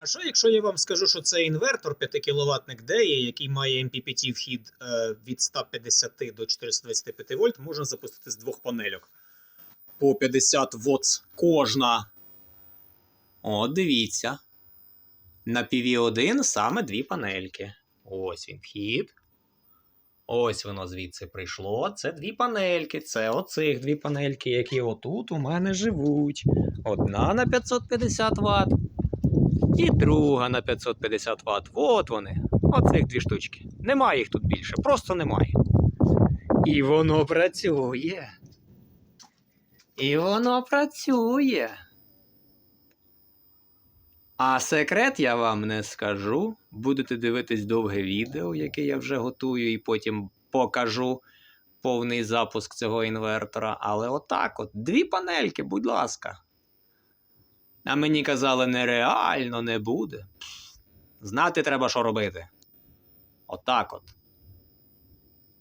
А що, якщо я вам скажу, що це інвертор 5 кВт DEI, який має MPPT вхід е, від 150 до 425 вольт, можна запустити з двох панельок. По 50 Вт кожна. О, дивіться. На PV1 саме дві панельки. Ось він вхід. Ось воно звідси прийшло. Це дві панельки. Це оцих дві панельки, які отут у мене живуть. Одна на 550 Вт. І друга на 550 Вт. От вони. Оцих дві штучки. Немає їх тут більше, просто немає. І воно працює. І воно працює. А секрет я вам не скажу. Будете дивитись довге відео, яке я вже готую, і потім покажу повний запуск цього інвертора. Але отак от, дві панельки, будь ласка. А мені казали, нереально не буде. Знати треба, що робити. Отак от.